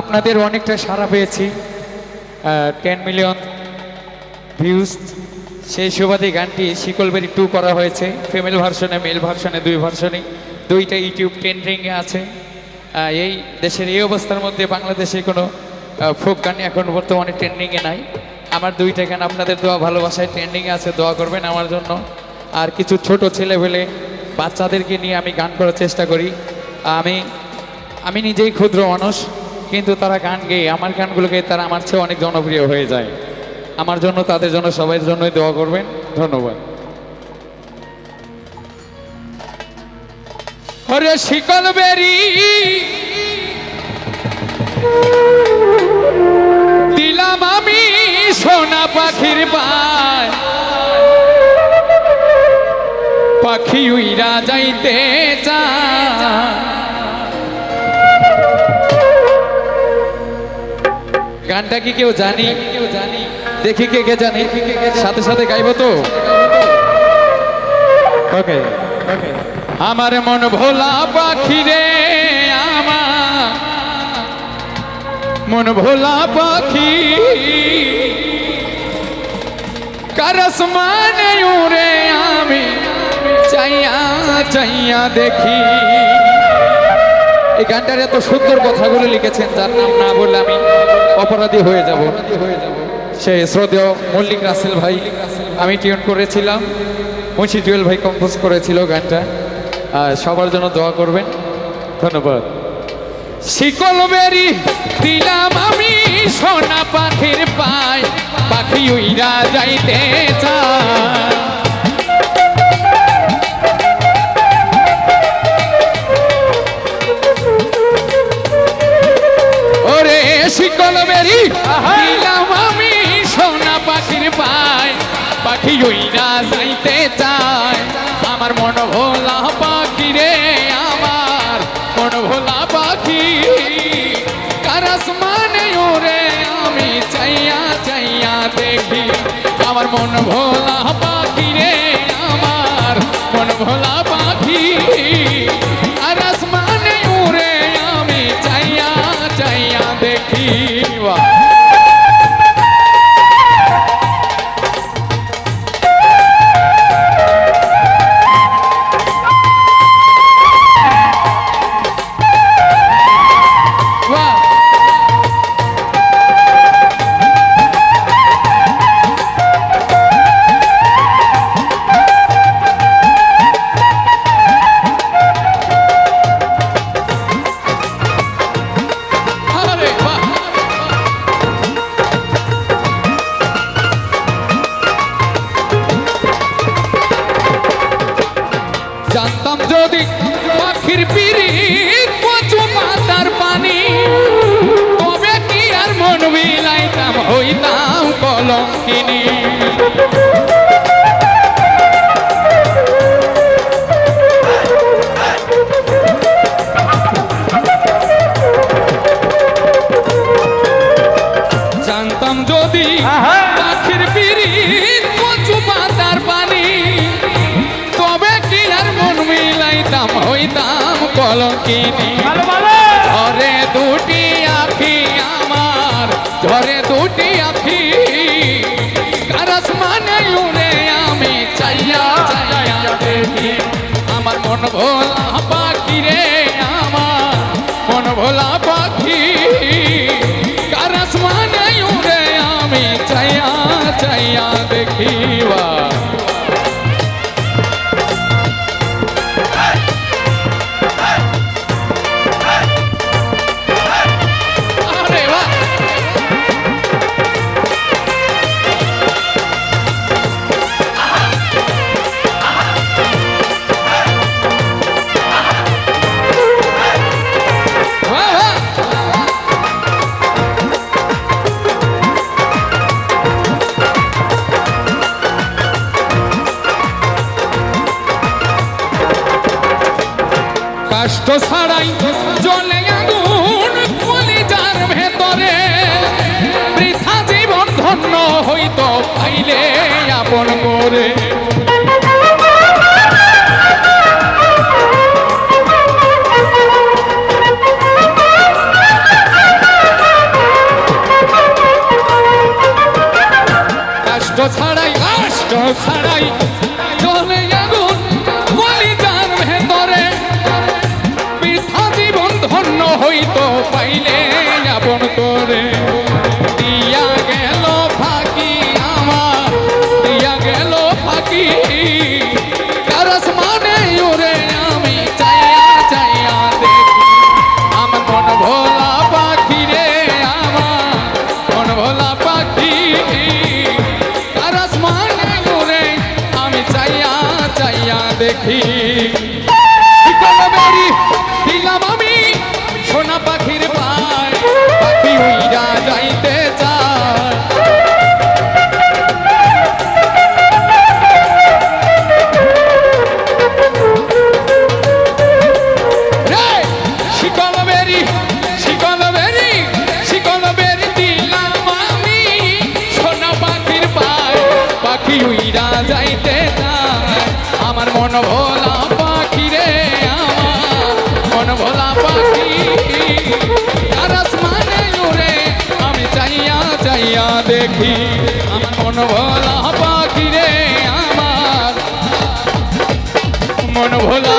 আপনাদের অনেকটা সাড়া পেয়েছি। টেন মিলিয়ন ভিউজ সেই সুবাদে গানটি শিকলবেরি টু করা হয়েছে। ফিমেল ভার্সনে মেল ভার্সনে দুই ভার্সনে দুইটা ইউটিউব ট্রেন্ডিংয়ে আছে। এই দেশের এই অবস্থার মধ্যে বাংলাদেশে কোনো ফোক গান এখন বর্তমানে ট্রেন্ডিংয়ে নাই। আমার দুইটা গান আপনাদের দোয়া ভালোবাসায় ট্রেন্ডিংয়ে আছে, দোয়া করবেন আমার জন্য। আর কিছু ছোট ছেলেবেলে বাচ্চাদেরকে নিয়ে আমি গান করার চেষ্টা করি। আমি আমি নিজেই ক্ষুদ্র মানুষ। কিন্তু তারা গান গেয়ে, আমার গানগুলো গেয়ে তারা আমার চেয়ে অনেক জনপ্রিয় হয়ে যায়। আমার জন্য, তাদের জন্য, সবাই জন্যই দোয়া করবেন। ধন্যবাদ। হরে শিকল বেরি, দিলাম আমি সোনা পাখির পায়। পাখি উইরা যাইতে চায়। গানটা কি কেউ জানি? কেউ জানি দেখি কে কে জানি। সাথে সাথে গাইবো তো? ওকে ওকে আমার মন ভোলা পাখি রে আমার মন ভোলা পাখি। কারস মানে উড়ে আমি? চাইয়া চাইয়া দেখি। এই গানটার এত সুন্দর কথাগুলো লিখেছেন, যার নাম না বললে আমি অপরাধী হয়ে যাব। সে শ্রদ্ধেয় মল্লিক রাসেল ভাই, আমি টিউন করেছিলাম। মুন্সি জুয়েল ভাই কম্পোজ করেছিল গানটা। আর সবার জন্য দোয়া করবেন। ধন্যবাদ। শিকল বেরি দিলাম আমি সোনা পাখির পায়। পাখি উইরা যাইতে দিলাম আমি সোনা পাখির পায়। পাখি উইরা যাইতে চায়। আমার মন ভোলা পাখি রে আমার। মন ভোলা পাখি কারাস মানে ওরে আমি চাইয়া চাইয়া দেখি। আমার মন ভোলা পাখি রে আমার। মন ভোলা দেখি কলঙ্কিনী জানতাম যদি পাখির পিড়ি কচু পাতার পানি তবে কি আর মন মিলাইতাম হইতাম কলঙ্কিনী। মন ভোলা কষ্ট ছাড়াই জলে আগুন, কলিজার ভেতরে। বৃথা জীবন ধন্য হইতো পাইলে আপন করে। ছাড়াই, কষ্ট ছাড়াই ভোলা পাখি রে আমার, মন ভোলা পাখি। আর মানে উড়ে আমি চাইয়া চাইয়া দেখি, আমার মন ভোলা পাখি রে আমার। মন ভোলা